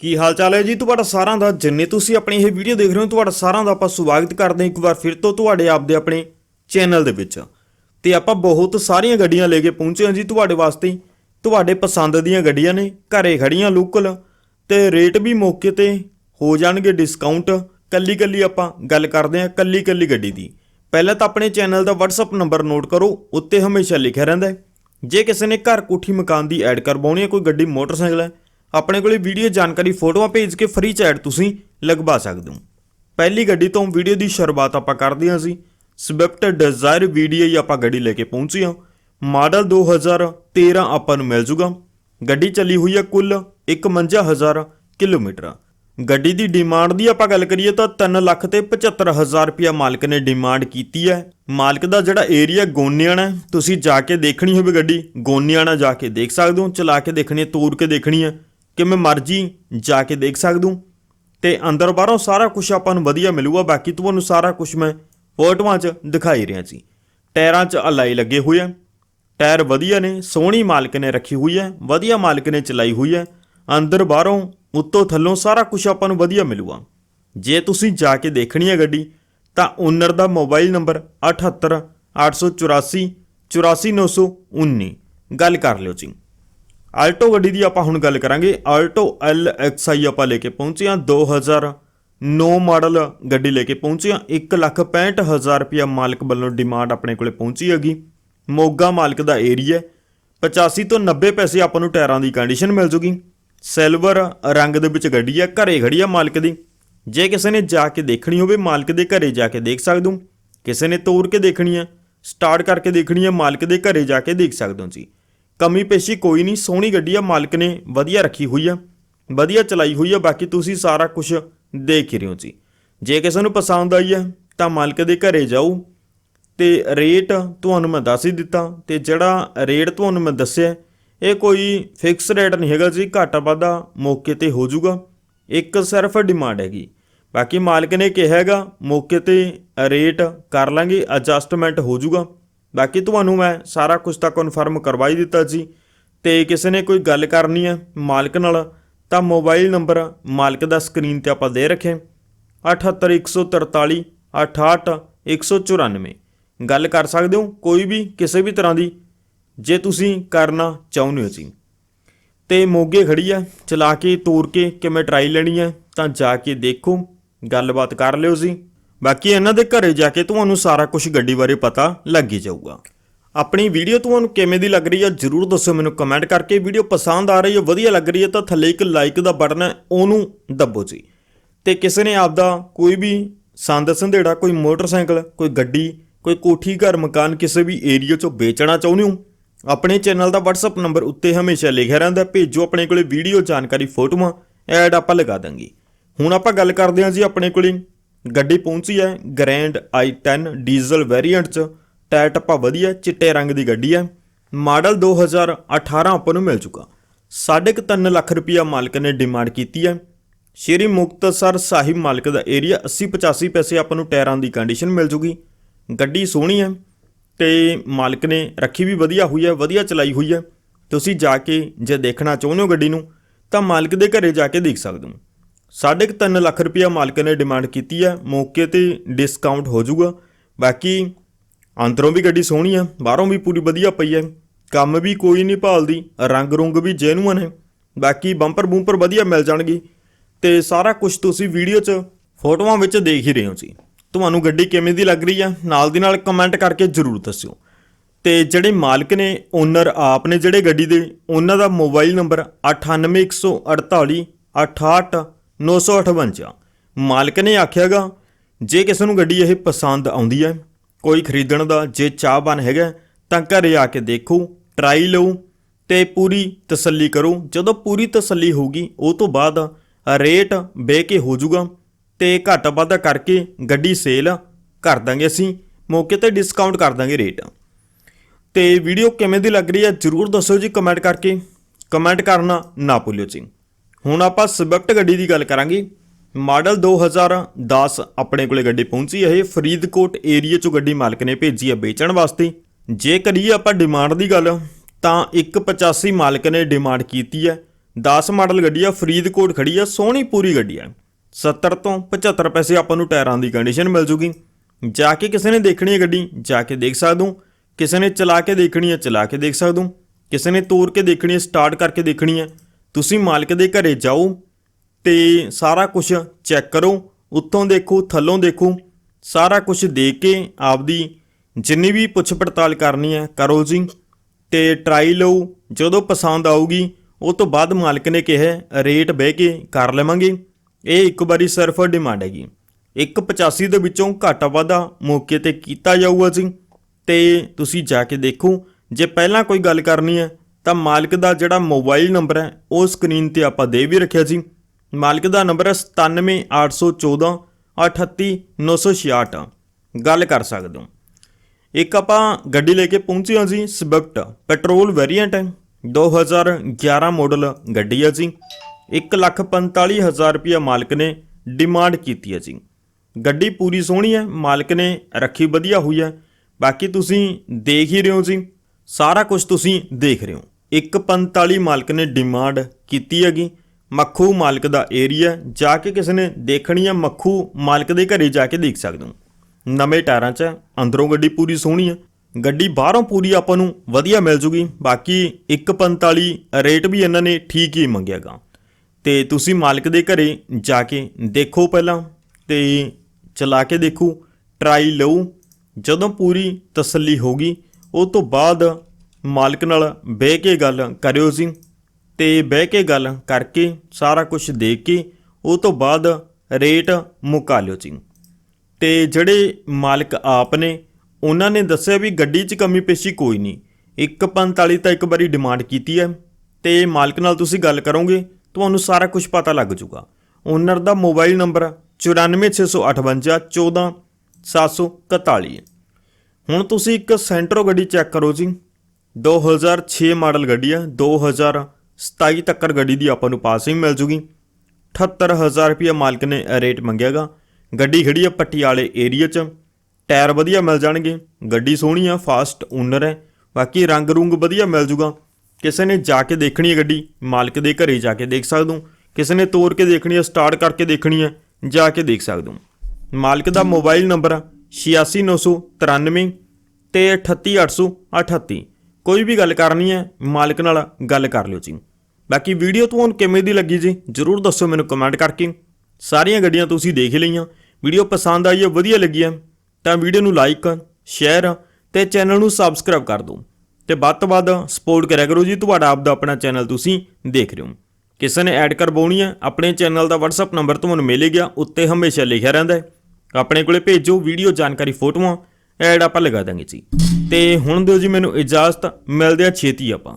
ਕੀ ਹਾਲ ਚਾਲ ਹੈ ਜੀ? ਤੁਹਾਡਾ ਸਾਰਿਆਂ ਦਾ, ਜਿੰਨੇ ਤੁਸੀਂ ਆਪਣੀ ਇਹ ਵੀਡੀਓ ਦੇਖ ਰਹੇ ਹੋ, ਤੁਹਾਡਾ ਸਾਰਿਆਂ ਦਾ ਆਪਾਂ ਸਵਾਗਤ ਕਰਦੇ ਹਾਂ ਇੱਕ ਵਾਰ ਫਿਰ ਤੋਂ ਤੁਹਾਡੇ ਆਪਦੇ ਆਪਣੇ ਚੈਨਲ ਦੇ ਵਿੱਚ। ਤੇ ਆਪਾਂ ਬਹੁਤ ਸਾਰੀਆਂ ਗੱਡੀਆਂ ਲੈ ਕੇ ਪਹੁੰਚੇ ਹਾਂ ਜੀ ਤੁਹਾਡੇ ਵਾਸਤੇ। ਤੁਹਾਡੇ ਪਸੰਦ ਦੀਆਂ ਗੱਡੀਆਂ ਨੇ, ਘਰੇ ਖੜੀਆਂ ਲੋਕਲ ਤੇ ਰੇਟ ਵੀ ਮੌਕੇ ਤੇ ਹੋ ਜਾਣਗੇ ਡਿਸਕਾਊਂਟ ਕੱਲੀ ਕੱਲੀ ਆਪਾਂ ਗੱਲ ਕਰਦੇ ਹਾਂ ਕੱਲੀ ਕੱਲੀ ਗੱਡੀ ਦੀ। ਪਹਿਲਾਂ ਤਾਂ ਆਪਣੇ ਚੈਨਲ ਦਾ WhatsApp ਨੰਬਰ ਨੋਟ ਕਰੋ, ਉੱਤੇ ਹਮੇਸ਼ਾ ਲਿਖਿਆ ਰਹਿੰਦਾ ਜੇ ਕਿਸੇ ਨੇ ਘਰ ਕੋਠੀ ਮਕਾਨ ਦੀ ਐਡ ਕਰਵਾਉਣੀ ਹੈ, ਕੋਈ ਗੱਡੀ, ਮੋਟਰਸਾਈਕਲ ਹੈ ਆਪਣੇ ਕੋਲੇ ਵੀਡੀਓ ਜਾਣਕਾਰੀ ਫੋਟੋਆਂ ਭੇਜ ਕੇ ਫ੍ਰੀ ਚੈਟ ਤੁਸੀਂ ਲਗਵਾ ਸਕਦੇ ਹੋ। ਪਹਿਲੀ ਗੱਡੀ ਤੋਂ ਵੀਡੀਓ ਦੀ ਸ਼ੁਰੂਆਤ ਆਪਾਂ ਕਰਦੇ ਹਾਂ ਸੀ ਸਵਿਫਟ ਡਿਜ਼ਾਇਰ ਵੀਡੀਓ ਹੀ ਆਪਾਂ ਗੱਡੀ ਲੈ ਕੇ ਪਹੁੰਚੇ ਹਾਂ। ਮਾਡਲ 2013 ਆਪਾਂ ਨੂੰ ਮਿਲ ਜੂਗਾ। ਗੱਡੀ ਚੱਲੀ ਹੋਈ ਹੈ ਕੁੱਲ 51000 ਕਿਲੋਮੀਟਰ। ਗੱਡੀ ਦੀ ਡਿਮਾਂਡ ਦੀ ਆਪਾਂ ਗੱਲ ਕਰੀਏ ਤਾਂ 3 ਲੱਖ ਤੇ 75000 ਰੁਪਇਆ ਮਾਲਕ ਨੇ ਡਿਮਾਂਡ ਕੀਤੀ ਹੈ। ਮਾਲਕ ਦਾ ਜਿਹੜਾ ਏਰੀਆ ਗੋਨਿਆਣਾ ਤੁਸੀਂ ਜਾ ਕੇ ਦੇਖਣੀ ਹੋਵੇ ਗੱਡੀ, ਗੋਨਿਆਣਾ ਜਾ ਕੇ ਦੇਖ ਸਕਦੇ ਹੋ, ਚਲਾ ਕੇ ਦੇਖਣੀ ਹੈ, ਤੋਰ ਕੇ ਦੇਖਣੀ ਹੈ। ਕਿ ਮੈਂ ਮਰਜ਼ੀ ਜਾ ਕੇ ਦੇਖ ਸਕਦੇ। ਹੋ ਤੇ ਅੰਦਰ ਬਾਹਰੋਂ ਸਾਰਾ ਕੁਝ ਆਪਾਂ ਨੂੰ ਵਧੀਆ ਮਿਲੂਗਾ, ਬਾਕੀ ਤੁਹਾਨੂੰ ਸਾਰਾ ਕੁਝ ਮੈਂ ਫੋਟੋਆਂ 'ਚ ਦਿਖਾਈ ਰਿਹਾ ਸੀ। ਟਾਇਰਾਂ 'ਚ ਅਲਾਈ ਲੱਗੇ ਹੋਏ ਆ। ਟਾਇਰ ਵਧੀਆ ਨੇ, ਸੋਹਣੀ ਮਾਲਕ ਨੇ ਰੱਖੀ ਹੋਈ ਹੈ ਵਧੀਆ ਮਾਲਕ ਨੇ ਚਲਾਈ ਹੋਈ ਹੈ ਅੰਦਰ ਬਾਹਰੋਂ, ਉੱਤੋਂ ਥੱਲੋਂ ਸਾਰਾ ਕੁਝ ਆਪਾਂ ਨੂੰ ਵਧੀਆ ਮਿਲੂਗਾ। ਜੇ ਤੁਸੀਂ ਜਾ ਕੇ ਦੇਖਣੀ ਹੈ ਗੱਡੀ, ਤਾਂ ਓਨਰ ਦਾ ਮੋਬਾਈਲ ਨੰਬਰ 78 884 84919 ਗੱਲ ਕਰ ਲਿਓ ਜੀ। ਆਲਟੋ ਗੱਡੀ ਦੀ ਆਪਾਂ ਹੁਣ ਗੱਲ ਕਰਾਂਗੇ। ਆਲਟੋ LXI ਆਪਾਂ ਲੈ ਕੇ ਪਹੁੰਚੇ ਹਾਂ। 2009 ਮਾਡਲ ਗੱਡੀ ਲੈ ਕੇ ਪਹੁੰਚੇ ਹਾਂ। 165000 ਰੁਪਇਆ ਮਾਲਕ ਵੱਲੋਂ ਡਿਮਾਂਡ ਆਪਣੇ ਕੋਲੇ ਪਹੁੰਚੀ ਹੈਗੀ। ਮੋਗਾ ਮਾਲਕ ਦਾ ਏਰੀਆ 85 ਤੋਂ 90 ਪੈਸੇ ਆਪਾਂ ਨੂੰ ਟਾਇਰਾਂ ਦੀ ਕੰਡੀਸ਼ਨ ਮਿਲ ਜੂਗੀ। ਸਿਲਵਰ ਰੰਗ ਦੇ ਵਿੱਚ ਗੱਡੀ ਹੈ, ਘਰੇ ਖੜੀ ਆ ਮਾਲਕ ਦੀ। ਜੇ ਕਿਸੇ ਨੇ ਜਾ ਕੇ ਦੇਖਣੀ ਹੋਵੇ, ਮਾਲਕ ਦੇ ਘਰੇ ਜਾ ਕੇ ਦੇਖ ਸਕਦੇ ਹੋ। ਕਿਸੇ ਨੇ ਤੋੜ ਕੇ ਦੇਖਣੀ ਹੈ, ਸਟਾਰਟ ਕਰਕੇ ਦੇਖਣੀ ਹੈ, ਮਾਲਕ ਦੇ ਘਰੇ ਜਾ ਕੇ ਦੇਖ ਸਕਦੇ ਹੋ ਜੀ ਕਮੀ ਪੇਸ਼ੀ ਕੋਈ ਨਹੀਂ, ਸੋਹਣੀ ਗੱਡੀ ਆ, ਮਾਲਕ ਨੇ ਵਧੀਆ ਰੱਖੀ ਹੋਈ ਆ, ਵਧੀਆ ਚਲਾਈ ਹੋਈ ਆ, ਬਾਕੀ ਤੁਸੀਂ ਸਾਰਾ ਕੁਝ ਦੇਖ ਹੀ ਰਹੇ ਹੋ ਜੀ। ਜੇ ਕਿਸੇ ਨੂੰ ਪਸੰਦ ਆਈ ਆ, ਤਾਂ ਮਾਲਕ ਦੇ ਘਰੇ ਜਾਓ ਤੇ ਰੇਟ ਤੁਹਾਨੂੰ ਮੈਂ ਦੱਸ ਹੀ ਦਿੱਤਾ ਤੇ ਜਿਹੜਾ ਰੇਟ ਤੁਹਾਨੂੰ ਮੈਂ ਦੱਸਿਆ, ਇਹ ਕੋਈ ਫਿਕਸ ਰੇਟ ਨਹੀਂ ਹੈਗਾ ਜੀ, ਘਾਟਾ ਵਾਧਾ ਮੌਕੇ ਤੇ ਹੋ ਜਾਊਗਾ, ਇੱਕ ਸਿਰਫ ਡਿਮਾਂਡ ਹੈਗੀ। ਬਾਕੀ ਮਾਲਕ ਨੇ ਕਿਹਾ ਹੈਗਾ, ਮੌਕੇ ਤੇ ਰੇਟ ਕਰ ਲਾਂਗੇ ਐਡਜਸਟਮੈਂਟ ਹੋ ਜਾਊਗਾ। ਬਾਕੀ ਤੁਹਾਨੂੰ ਮੈਂ ਸਾਰਾ ਕੁਝ ਤਾਂ ਕਨਫਰਮ ਕਰਵਾ ਹੀ ਦਿੱਤਾ ਜੀ ਤੇ ਕਿਸੇ ਨੇ ਕੋਈ ਗੱਲ ਕਰਨੀ ਹੈ ਮਾਲਕ ਨਾਲ, ਤਾਂ ਮੋਬਾਈਲ ਨੰਬਰ ਮਾਲਕ ਦਾ ਸਕਰੀਨ ਤੇ ਆਪਾਂ ਦੇ ਰੱਖੇ। 78143 68194 ਗੱਲ ਕਰ ਸਕਦੇ ਹੋ, ਕੋਈ ਵੀ ਕਿਸੇ ਵੀ ਤਰ੍ਹਾਂ ਦੀ, ਜੇ ਤੁਸੀਂ ਕਰਨਾ ਚਾਹੁੰਦੇ ਹੋ ਜੀ। ਤੇ ਮੋਗੇ ਖੜੀ ਆ ਚਲਾ ਕੇ ਤੋੜ ਕੇ ਕਿਵੇਂ ਟਰਾਈ ਲੈਣੀ ਆ ਤਾਂ ਜਾ ਕੇ ਦੇਖੋ, ਗੱਲਬਾਤ ਕਰ ਲਿਓ ਜੀ। ਬਾਕੀ ਇਹਨਾਂ ਦੇ ਘਰੇ ਜਾ ਕੇ ਤੁਹਾਨੂੰ ਸਾਰਾ ਕੁਝ ਗੱਡੀ ਬਾਰੇ ਪਤਾ ਲੱਗ ਹੀ ਜਾਊਗਾ। ਆਪਣੀ ਵੀਡੀਓ ਤੁਹਾਨੂੰ ਕਿਵੇਂ ਦੀ ਲੱਗ ਰਹੀ ਹੈ ਜਰੂਰ ਦੱਸੋ ਮੈਨੂੰ ਕਮੈਂਟ ਕਰਕੇ। ਵੀਡੀਓ ਪਸੰਦ ਆ ਰਹੀ ਹੈ ਵਧੀਆ ਲੱਗ ਰਹੀ ਹੈ ਤਾਂ ਥੱਲੇ ਇੱਕ ਲਾਈਕ ਦਾ ਬਟਨ ਹੈ ਉਹਨੂੰ ਦੱਬੋ ਜੀ। ਤੇ ਕਿਸੇ ਨੇ ਆਪਦਾ ਕੋਈ ਵੀ ਸੰਦ ਸੰਧੇੜਾ, ਕੋਈ ਮੋਟਰਸਾਈਕਲ, ਕੋਈ ਗੱਡੀ, ਕੋਈ ਕੋਠੀ, ਘਰ, ਮਕਾਨ ਕਿਸੇ ਵੀ ਏਰੀਆ 'ਚੋਂ ਵੇਚਣਾ ਚਾਹੁੰਦੇ ਹੋ, ਆਪਣੇ ਚੈਨਲ ਦਾ WhatsApp ਨੰਬਰ ਉੱਤੇ ਹਮੇਸ਼ਾ ਲਿਖਿਆ ਰਹਿੰਦਾ ਭੇਜੋ ਆਪਣੇ ਕੋਲੇ ਵੀਡੀਓ ਜਾਣਕਾਰੀ ਫੋਟੋਆਂ, ਐਡ ਆਪਾਂ ਲਗਾ ਦਾਂਗੇ। ਹੁਣ ਆਪਾਂ ਗੱਲ ਕਰਦੇ ਹਾਂ ਜੀ ਆਪਣੇ ਕੋਲੇ ਗੱਡੀ ਪਹੁੰਚੀ ਹੈ ਗ੍ਰੈਂਡ i10 ਡੀਜ਼ਲ ਵੇਰੀਐਂਟ 'ਚ। ਟਾਇਰ ਟੱਪਾ ਵਧੀਆ ਚਿੱਟੇ ਰੰਗ ਦੀ ਗੱਡੀ ਹੈ। ਮਾਡਲ 2018 ਆਪਾਂ ਨੂੰ ਮਿਲ ਚੁੱਕਾ। ਸਾਢੇ ਕੁ ਤਿੰਨ ਲੱਖ ਰੁਪਇਆ ਮਾਲਕ ਨੇ ਡਿਮਾਂਡ ਕੀਤੀ ਹੈ। ਸ਼੍ਰੀ ਮੁਕਤਸਰ ਸਾਹਿਬ ਮਾਲਕ ਦਾ ਏਰੀਆ 80 85 ਪੈਸੇ ਆਪਾਂ ਨੂੰ ਟਾਇਰਾਂ ਦੀ ਕੰਡੀਸ਼ਨ ਮਿਲ ਜੂਗੀ। ਗੱਡੀ ਸੋਹਣੀ ਹੈ ਤੇ ਮਾਲਕ ਨੇ ਰੱਖੀ ਵੀ ਵਧੀਆ ਹੋਈ ਹੈ, ਵਧੀਆ ਚਲਾਈ ਹੋਈ ਹੈ। ਤੁਸੀਂ ਜਾ ਕੇ ਜੇ ਦੇਖਣਾ ਚਾਹੁੰਦੇ ਹੋ ਗੱਡੀ ਨੂੰ, ਤਾਂ ਮਾਲਕ ਦੇ ਘਰੇ ਜਾ ਕੇ ਦੇਖ ਸਕਦੇ ਹੋ। ਸਾਢੇ ਕੁ ਤਿੰਨ ਲੱਖ ਰੁਪਇਆ ਮਾਲਕ ਨੇ ਡਿਮਾਂਡ ਕੀਤੀ ਹੈ। ਮੌਕੇ ਤੇ ਡਿਸਕਾਊਂਟ ਹੋ ਜਾਊਗਾ। ਬਾਕੀ ਅੰਦਰੋਂ ਵੀ ਗੱਡੀ ਸੋਹਣੀ ਹੈ ਬਾਹਰੋਂ ਵੀ ਪੂਰੀ ਵਧੀਆ ਪਈ ਹੈ। ਕੰਮ ਵੀ ਕੋਈ ਨਹੀਂ ਭਾਲਦੀ, ਰੰਗ ਰੁੰਗ ਵੀ ਜੈਨੂਅਨ ਹੈ ਬਾਕੀ ਬੰਪਰ ਬੂੰਪਰ ਵਧੀਆ ਮਿਲ ਜਾਣਗੇ। ਤੇ ਸਾਰਾ ਕੁਝ ਤੁਸੀਂ ਵੀਡੀਓ 'ਚ ਫੋਟੋਆਂ ਵਿੱਚ ਦੇਖ ਹੀ ਰਹੇ ਹੋ ਜੀ। ਤੁਹਾਨੂੰ ਗੱਡੀ ਕਿਵੇਂ ਦੀ ਲੱਗ ਰਹੀ ਹੈ ਨਾਲ ਦੀ ਨਾਲ ਕਮੈਂਟ ਕਰਕੇ ਜ਼ਰੂਰ ਦੱਸਿਓ। ਤੇ ਜਿਹੜੇ ਮਾਲਕ ਨੇ ਓਨਰ ਆਪ ਨੇ ਜਿਹੜੇ ਗੱਡੀ ਦੇ, ਉਹਨਾਂ ਦਾ ਮੋਬਾਈਲ ਨੰਬਰ 98148 68958 ਮਾਲਕ ਨੇ ਆਖਿਆਗਾ, ਜੇ ਕਿਸੇ ਨੂੰ ਗੱਡੀ ਇਹ ਪਸੰਦ ਆਉਂਦੀ ਹੈ ਕੋਈ ਖਰੀਦਣ ਦਾ ਜੇ ਚਾਹਵਾਨ ਹੈਗਾ, ਤਾਂ ਘਰੇ ਆ ਕੇ ਦੇਖੋ, ਟਰਾਈ ਲਓ ਤੇ ਪੂਰੀ ਤਸੱਲੀ ਕਰੋ। ਜਦੋਂ ਪੂਰੀ ਤਸੱਲੀ ਹੋਊਗੀ, ਉਹ ਤੋਂ ਬਾਅਦ ਰੇਟ ਬਹਿ ਕੇ ਹੋ ਜਾਊਗਾ ਤੇ ਘੱਟ ਵਾਧਾ ਕਰਕੇ ਗੱਡੀ ਸੇਲ ਕਰ ਦਾਂਗੇ ਅਸੀਂ, ਮੌਕੇ ਤੇ ਡਿਸਕਾਊਂਟ ਕਰ ਦਾਂਗੇ ਰੇਟ। ਤੇ ਵੀਡੀਓ ਕਿਵੇਂ ਦੀ ਲੱਗ ਰਹੀ ਹੈ ਜਰੂਰ ਦੱਸੋ ਜੀ ਕਮੈਂਟ ਕਰਕੇ। ਕਮੈਂਟ ਕਰਨਾ ਨਾ ਭੁੱਲਿਓ ਜੀ। ਹੁਣ ਆਪਾਂ ਸਵਿਫਟ ਗੱਡੀ ਦੀ ਗੱਲ ਕਰਾਂਗੇ। ਮਾਡਲ 2010 ਆਪਣੇ ਕੋਲੇ ਗੱਡੀ ਪਹੁੰਚੀ ਹੈ। ਇਹ ਫਰੀਦਕੋਟ ਏਰੀਆ ਚੋਂ ਗੱਡੀ ਮਾਲਕ ਨੇ ਭੇਜੀ ਹੈ ਵੇਚਣ ਵਾਸਤੇ। ਜੇ ਕਰੀਏ ਆਪਾਂ ਡਿਮਾਂਡ ਦੀ ਗੱਲ, ਤਾਂ 185 ਮਾਲਕ ਨੇ ਡਿਮਾਂਡ ਕੀਤੀ ਹੈ। 10 ਮਾਡਲ ਗੱਡੀ ਆ, ਫਰੀਦਕੋਟ ਖੜੀ ਆ, ਸੋਹਣੀ ਪੂਰੀ ਗੱਡੀ ਆ। 70 ਤੋਂ 75 ਪੈਸੇ ਆਪਾਂ ਨੂੰ ਟਾਇਰਾਂ ਦੀ ਕੰਡੀਸ਼ਨ ਮਿਲ ਜੂਗੀ। ਜਾ ਕੇ ਕਿਸੇ ਨੇ ਦੇਖਣੀ ਹੈ ਗੱਡੀ, ਜਾ ਕੇ ਦੇਖ ਸਕਦੇ। ਕਿਸੇ ਨੇ ਚਲਾ ਕੇ ਦੇਖਣੀ ਹੈ, ਚਲਾ ਕੇ ਦੇਖ ਸਕਦੇ। ਕਿਸੇ ਨੇ ਤੋੜ ਕੇ ਦੇਖਣੀ ਹੈ ਸਟਾਰਟ ਕਰਕੇ ਦੇਖਣੀ ਹੈ। ਤੁਸੀਂ ਮਾਲਕ ਦੇ ਘਰੇ ਜਾਓ ਤੇ ਸਾਰਾ ਕੁਝ ਚੈੱਕ ਕਰੋ ਉੱਤੋਂ ਦੇਖੋ, ਥੱਲੋਂ ਦੇਖੋ, ਸਾਰਾ ਕੁਝ ਦੇਖ ਕੇ ਆਪਦੀ ਜਿੰਨੀ ਵੀ ਪੁੱਛ ਪੜਤਾਲ ਕਰਨੀ ਹੈ ਕਰੋ ਜੀ ਤੇ ਟਰਾਈ ਲਓ, ਜਦੋਂ ਪਸੰਦ ਆਊਗੀ, ਉਹ ਤੋਂ ਬਾਅਦ ਮਾਲਕ ਨੇ ਕਿਹਾ, ਰੇਟ ਬਹਿ ਕੇ ਕਰ ਲਵਾਂਗੇ। ਇਹ ਇੱਕ ਵਾਰੀ ਸਿਰਫ ਡਿਮਾਂਡ ਹੈਗੀ। 185 ਦੇ ਵਿੱਚੋਂ ਘਾਟਾ ਵਾਧਾ ਮੌਕੇ ਤੇ ਕੀਤਾ ਜਾਊਗਾ ਜੀ ਤੇ ਤੁਸੀਂ ਜਾ ਕੇ ਦੇਖੋ, ਜੇ ਪਹਿਲਾਂ ਕੋਈ ਗੱਲ ਕਰਨੀ ਹੈ ਤਾਂ ਮਾਲਕ ਦਾ ਜਿਹੜਾ ਮੋਬਾਈਲ ਨੰਬਰ ਹੈ, ਉਹ ਸਕਰੀਨ ਤੇ ਆਪਾਂ ਦੇ ਵੀ ਰੱਖਿਆ ਜੀ ਮਾਲਕ ਦਾ ਨੰਬਰ ਹੈ 97814 38966 ਗੱਲ ਕਰ ਸਕਦੇ ਹੋ। ਇੱਕ ਆਪਾਂ ਗੱਡੀ ਲੈ ਕੇ ਪਹੁੰਚੇ ਹਾਂ ਜੀ, ਸਵਿਫਟ ਪੈਟਰੋਲ ਵੇਰੀਐਂਟ ਹੈ। 2011 ਮਾਡਲ ਗੱਡੀ ਹੈ ਜੀ। 145000 ਰੁਪਇਆ ਮਾਲਕ ਨੇ ਡਿਮਾਂਡ ਕੀਤੀ ਹੈ ਜੀ। ਗੱਡੀ ਪੂਰੀ ਸੋਹਣੀ ਹੈ, ਮਾਲਕ ਨੇ ਰੱਖੀ ਵਧੀਆ ਹੋਈ ਹੈ। ਬਾਕੀ ਤੁਸੀਂ ਦੇਖ ਹੀ ਰਹੇ ਹੋ ਜੀ। ਸਾਰਾ ਕੁਝ ਤੁਸੀਂ ਦੇਖ ਰਹੇ ਹੋ। 145 ਮਾਲਕ ਨੇ ਡਿਮਾਂਡ ਕੀਤੀ ਹੈਗੀ। ਮੱਖੂ ਮਾਲਕ ਦਾ ਏਰੀਆ ਜਾ ਕੇ ਕਿਸੇ ਨੇ ਦੇਖਣੀ ਹੈ ਮੱਖੂ ਮਾਲਕ ਦੇ ਘਰੇ ਜਾ ਕੇ ਦੇਖ ਸਕਦੇ ਹੋ। ਨਵੇਂ ਟਾਇਰਾਂ 'ਚ ਹੈ, ਅੰਦਰੋਂ ਗੱਡੀ ਪੂਰੀ ਸੋਹਣੀ ਹੈ। ਗੱਡੀ ਬਾਹਰੋਂ ਪੂਰੀ ਆਪਾਂ ਨੂੰ ਵਧੀਆ ਮਿਲ ਜੂਗੀ। ਬਾਕੀ 145 ਰੇਟ ਵੀ ਇਹਨਾਂ ਨੇ ਠੀਕ ਹੀ ਮੰਗਿਆਗਾ ਤੇ ਤੁਸੀਂ ਮਾਲਕ ਦੇ ਘਰੇ ਜਾ ਕੇ ਦੇਖੋ ਪਹਿਲਾਂ ਤੇ ਚਲਾ ਕੇ ਦੇਖੋ ਟਰਾਈ ਲਓ। ਜਦੋਂ ਪੂਰੀ ਤਸੱਲੀ ਹੋਗੀ ਉਹ ਤੋਂ ਬਾਅਦ ਮਾਲਕ ਨਾਲ ਬਹਿ ਕੇ ਗੱਲ ਕਰਿਓ ਜੀ ਤੇ ਬਹਿ ਕੇ ਗੱਲ ਕਰਕੇ ਸਾਰਾ ਕੁਝ ਦੇਖ ਕੇ ਉਹ ਤੋਂ ਬਾਅਦ ਰੇਟ ਮੁਕਾ ਲਿਓ ਜੀ ਤੇ ਜਿਹੜੇ ਮਾਲਕ ਆਪ ਨੇ, ਉਹਨਾਂ ਨੇ ਦੱਸਿਆ ਵੀ ਗੱਡੀ 'ਚ ਕਮੀ ਪੇਸ਼ੀ ਕੋਈ ਨਹੀਂ। 145 ਤਾਂ ਇੱਕ ਵਾਰੀ ਡਿਮਾਂਡ ਕੀਤੀ ਹੈ ਤੇ ਮਾਲਕ ਨਾਲ ਤੁਸੀਂ ਗੱਲ ਕਰੋਗੇ, ਤੁਹਾਨੂੰ ਸਾਰਾ ਕੁਝ ਪਤਾ ਲੱਗ ਜਾਊਗਾ। ਓਨਰ ਦਾ ਮੋਬਾਈਲ ਨੰਬਰ 9465 14741 ਹੈ। ਹੁਣ ਤੁਸੀਂ ਇੱਕ ਸੈਂਟਰੋ ਗੱਡੀ ਚੈੱਕ ਕਰੋ ਜੀ। 2006 ਮਾਡਲ ਗੱਡੀ ਹੈ 2027 ਤੱਕ ਗੱਡੀ ਦੀ ਆਪਾਂ ਨੂੰ ਪਾਸਿੰਗ ਮਿਲ ਜੂਗੀ। 78000 ਰੁਪਏ ਮਾਲਕ ਨੇ ਰੇਟ ਮੰਗਿਆਗਾ। ਗੱਡੀ ਖੜੀ ਆ ਪਟਿਆਲੇ ਏਰੀਆ 'ਚ। ਟਾਇਰ ਵਧੀਆ ਮਿਲ ਜਾਣਗੇ। ਗੱਡੀ ਸੋਹਣੀ ਆ, ਫਾਸਟ ਓਨਰ ਹੈ। ਬਾਕੀ ਰੰਗ ਰੁੰਗ ਵਧੀਆ ਮਿਲ ਜੂਗਾ। ਕਿਸੇ ਨੇ ਜਾ ਕੇ ਦੇਖਣੀ ਹੈ ਗੱਡੀ, ਮਾਲਕ ਦੇ ਘਰੇ ਜਾ ਕੇ ਦੇਖ ਸਕਦੇ। ਹੋ ਕਿਸੇ ਨੇ ਤੋੜ ਕੇ ਦੇਖਣੀ ਹੈ, ਸਟਾਰਟ ਕਰਕੇ ਦੇਖਣੀ ਹੈ, ਜਾ ਕੇ ਦੇਖ ਸਕਦੇ। ਹੋ ਮਾਲਕ ਦਾ ਮੋਬਾਈਲ ਨੰਬਰ 86993 ਤੇ 38838 ਕੋਈ ਵੀ ਗੱਲ ਕਰਨੀ ਹੈ, ਮਾਲਕ ਨਾਲ ਗੱਲ ਕਰ ਲਿਓ ਜੀ। ਬਾਕੀ ਵੀਡੀਓ ਤੁਹਾਨੂੰ ਕਿਵੇਂ ਦੀ ਲੱਗੀ ਜੀ, ਜਰੂਰ ਦੱਸੋ ਮੈਨੂੰ ਕਮੈਂਟ ਕਰਕੇ। ਸਾਰੀਆਂ ਗੱਡੀਆਂ ਤੁਸੀਂ ਦੇਖ ਲਈਆਂ। ਵੀਡੀਓ ਪਸੰਦ ਆਈ ਹੈ, ਵਧੀਆ ਲੱਗੀ ਹੈ, ਤਾਂ ਵੀਡੀਓ ਨੂੰ ਲਾਈਕ ਸ਼ੇਅਰ ਤੇ ਚੈਨਲ ਨੂੰ ਸਬਸਕ੍ਰਾਈਬ ਕਰ ਦਿਓ। ਤੇ ਵੱਧ ਤੋਂ ਵੱਧ ਸਪੋਰਟ ਕਰਿਆ ਕਰੋ ਜੀ, ਤੁਹਾਡਾ ਆਪ ਦਾ ਆਪਣਾ ਚੈਨਲ ਤੁਸੀਂ ਦੇਖ ਰਹੇ ਹੋ। ਕਿਸੇ ਨੇ ਐਡ ਕਰਵਾਉਣੀ ਹੈ, ਆਪਣੇ ਚੈਨਲ ਦਾ WhatsApp ਨੰਬਰ ਤੁਹਾਨੂੰ ਮਿਲ ਗਿਆ, ਉੱਤੇ ਹਮੇਸ਼ਾ ਲਿਖਿਆ ਰਹਿੰਦਾ ਹੈ। ਆਪਣੇ ਕੋਲੇ ਭੇਜੋ ਵੀਡੀਓ ਜਾਣਕਾਰੀ ਫੋਟੋਆਂ, ਐਡ ਆਪਾਂ ਲਗਾ ਦਾਂਗੇ ਜੀ। ਤੇ ਹੁਣ ਦਿਓ ਜੀ ਮੈਨੂੰ ਇਜਾਜ਼ਤ, ਮਿਲਦੇ ਆ ਛੇਤੀ ਆਪਾਂ।